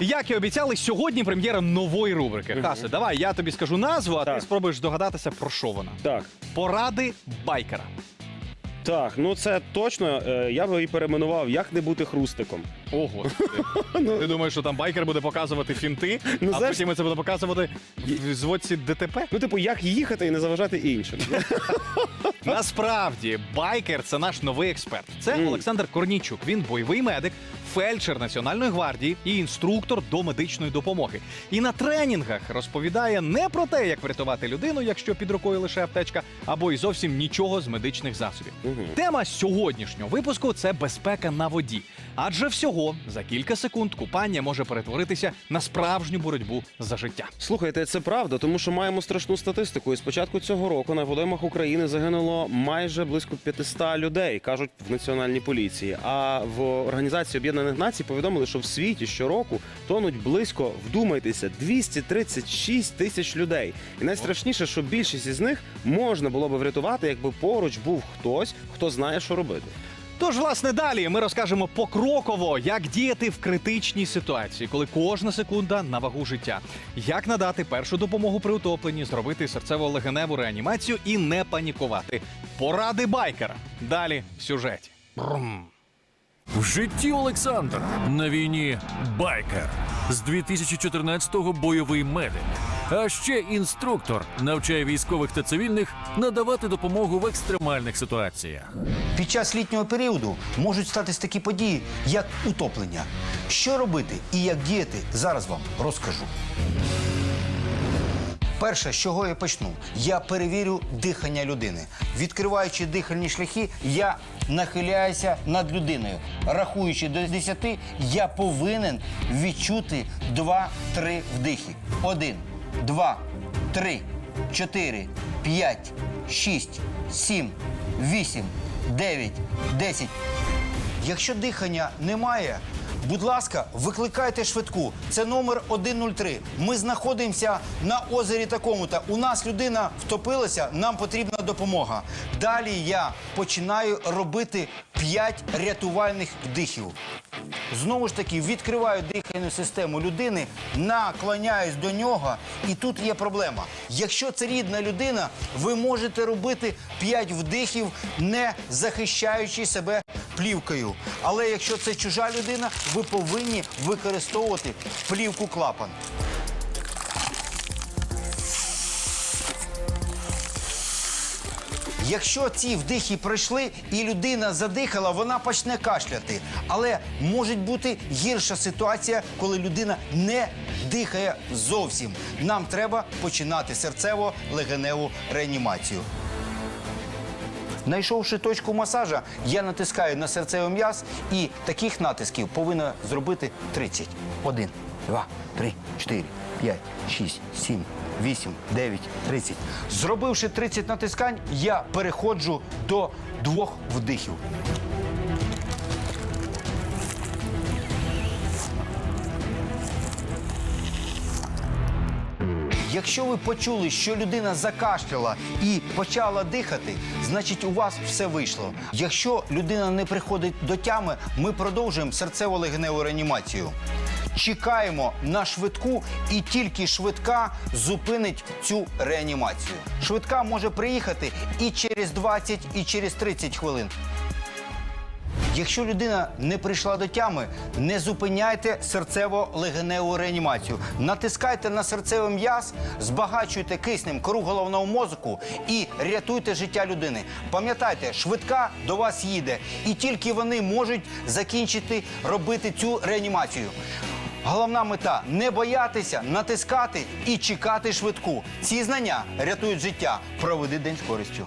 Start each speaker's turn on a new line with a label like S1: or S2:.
S1: Як і обіцяли, сьогодні прем'єра нової рубрики. Хасе, давай я тобі скажу назву, а ти
S2: Так.
S1: спробуєш догадатися, про що вона.
S2: Так,
S1: Поради байкера.
S2: так, ну це точно. е, Я би її перейменував, як не бути хрустиком.
S1: Ого. Ти думаєш, що там байкер буде показувати фінти,
S2: Ну,
S1: а
S2: знаєш-
S1: потім це буде показувати в зводці ДТП?
S2: Ну, типу, як їхати і не заважати іншим.
S1: Насправді, байкер це наш новий експерт. Це. Олександр Корнійчук. Він бойовий медик, фельдшер Національної гвардії і інструктор до медичної допомоги. І на тренінгах розповідає не про те, як врятувати людину, якщо під рукою лише аптечка, або й зовсім нічого з медичних засобів.
S2: Мгм.
S1: Тема сьогоднішнього випуску це безпека на воді. Адже всього за кілька секунд купання може перетворитися на справжню боротьбу за життя.
S2: Слухайте, це правда, тому що маємо страшну статистику. І з початку цього року на водоймах України загинуло майже близько 500 людей, кажуть в національній поліції. А в організації Об'єднаних Націй повідомили, що в світі щороку тонуть близько, вдумайтеся, 236 тисяч людей. І найстрашніше, що більшість із них можна було би врятувати, якби поруч був хтось, хто знає, що робити.
S1: Тож, власне, далі ми розкажемо покроково, як діяти в критичній ситуації, коли кожна секунда на вагу життя, як надати першу допомогу при утопленні, зробити серцево-легеневу реанімацію і не панікувати. Поради байкера. Далі в сюжеті. Брум.
S3: В житті Олександр на війні байкер з 2014-го бойовий медик. А ще інструктор навчає військових та цивільних надавати допомогу в екстремальних ситуаціях.
S4: Під час літнього періоду можуть статись такі події, як утоплення. Що робити і як діяти, зараз вам розкажу. Перше, з чого я почну, я перевірю дихання людини. Відкриваючи дихальні шляхи, я нахиляюся над людиною. Рахуючи до 10, я повинен відчути 2-3 вдихи. Один, два, три, чотири, п'ять, шість, сім, вісім, дев'ять, десять. Якщо дихання немає, будь ласка, викликайте швидку. Це номер 103. Ми знаходимося на озері такому-то. У нас людина втопилася, нам потрібна допомога. Далі я починаю робити 5 рятувальних вдихів. Знову ж таки, відкриваю дихальну систему людини, наклоняюсь до нього, і тут є проблема. Якщо це рідна людина, ви можете робити 5 вдихів, не захищаючи себе плівкою. Але якщо це чужа людина, ви повинні використовувати плівку клапан. Якщо ці вдихи пройшли і людина задихала, вона почне кашляти. Але може бути гірша ситуація, коли людина не дихає зовсім. Нам треба починати серцево-легеневу реанімацію. Знайшовши точку масажа, я натискаю на серцевий м'яз і таких натисків повинна зробити 30. Один, два, три, чотири, п'ять, шість, сім, вісім, дев'ять, тридцять. Зробивши 30 натискань, я переходжу до двох вдихів. Якщо ви почули, що людина закашляла і почала дихати, значить у вас все вийшло. Якщо людина не приходить до тями, ми продовжуємо серцево-легеневу реанімацію. Чекаємо на швидку, і тільки швидка зупинить цю реанімацію. Швидка може приїхати і через 20, і через 30 хвилин. Якщо людина не прийшла до тями, не зупиняйте серцево-легеневу реанімацію. Натискайте на серцевий м'яз, збагачуйте киснем кору головного мозку і рятуйте життя людини. Пам'ятайте, швидка до вас їде, і тільки вони можуть закінчити робити цю реанімацію. Головна мета не боятися, натискати і чекати швидку. Ці знання рятують життя. Проведи день з користю.